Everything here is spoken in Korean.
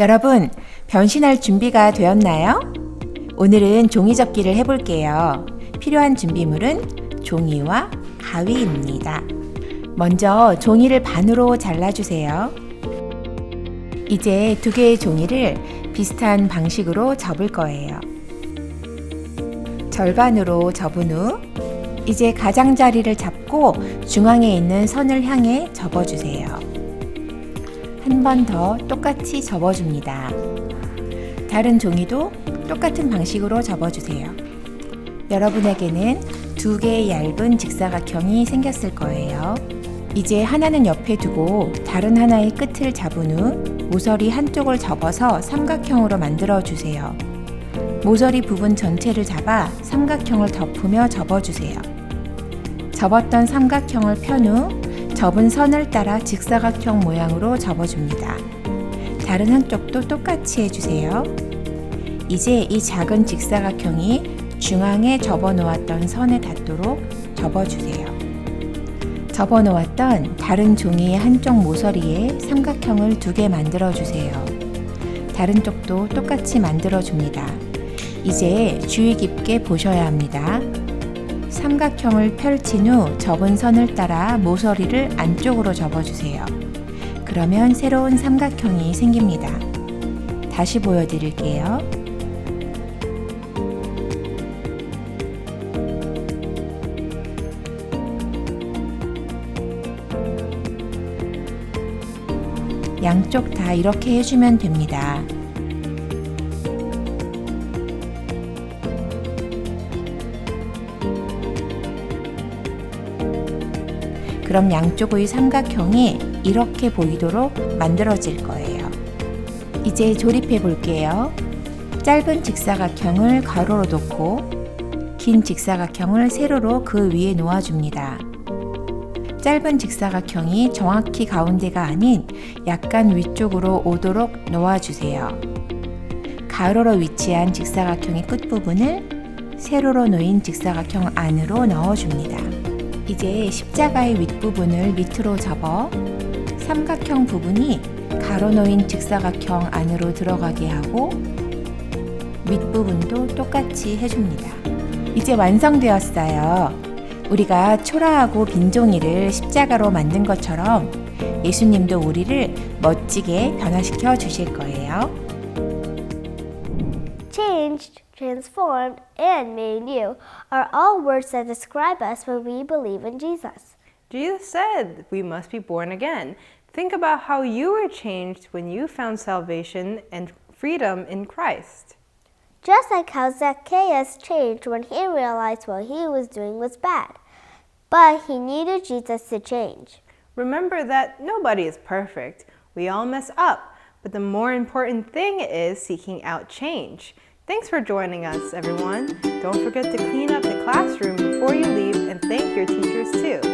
여러분, 변신할 준비가 되었나요? 오늘은 종이 접기를 해볼게요. 필요한 준비물은 종이와 가위입니다. 먼저 종이를 반으로 잘라주세요. 이제 두 개의 종이를 비슷한 방식으로 접을 거예요. 절반으로 접은 후 이제 가장자리를 잡고 중앙에 있는 선을 향해 접어주세요. 한 번 더 똑같이 접어줍니다. 다른 종이도 똑같은 방식으로 접어주세요. 여러분에게는 두 개의 얇은 직사각형이 생겼을 거예요. 이제 하나는 옆에 두고 다른 하나의 끝을 잡은 후 모서리 한쪽을 접어서 삼각형으로 만들어 주세요. 모서리 부분 전체를 잡아 삼각형을 덮으며 접어주세요. 접었던 삼각형을 편 후 접은 선을 따라 직사각형 모양으로 접어줍니다. 다른 한쪽도 똑같이 해주세요. 이제 이 작은 직사각형이 중앙에 접어 놓았던 선에 닿도록 접어주세요. 접어 놓았던 다른 종이의 한쪽 모서리에 삼각형을 두 개 만들어 주세요. 다른 쪽도 똑같이 만들어 줍니다. 이제 주의 깊게 보셔야 합니다. 삼각형을 펼친 후 접은 선을 따라 모서리를 안쪽으로 접어주세요. 그러면 새로운 삼각형이 생깁니다. 다시 보여드릴게요. 양쪽 다 이렇게 해주면 됩니다. 그럼 양쪽의 삼각형이 이렇게 보이도록 만들어질 거예요. 이제 조립해 볼게요. 짧은 직사각형을 가로로 놓고 긴 직사각형을 세로로 그 위에 놓아줍니다. 짧은 직사각형이 정확히 가운데가 아닌 약간 위쪽으로 오도록 놓아주세요. 가로로 위치한 직사각형의 끝부분을 세로로 놓인 직사각형 안으로 넣어줍니다. 이제 십자가의 윗부분을 밑으로 접어 삼각형 부분이 가로 놓인 직사각형 안으로 들어가게 하고 윗부분도 똑같이 해줍니다. 이제 완성되었어요. 우리가 초라하고 빈 종이를 십자가로 만든 것처럼 예수님도 우리를 멋지게 변화시켜 주실 거예요. changed, transformed, and made new are all words that describe us when we believe in Jesus. Jesus said we must be born again. Think about how you were changed when you found salvation and freedom in Christ. Just like how Zacchaeus changed when he realized what he was doing was bad. But he needed Jesus to change. Remember that nobody is perfect. We all mess up. But the more important thing is seeking out change. Thanks for joining us, everyone. Don't forget to clean up the classroom before you leave and thank your teachers too.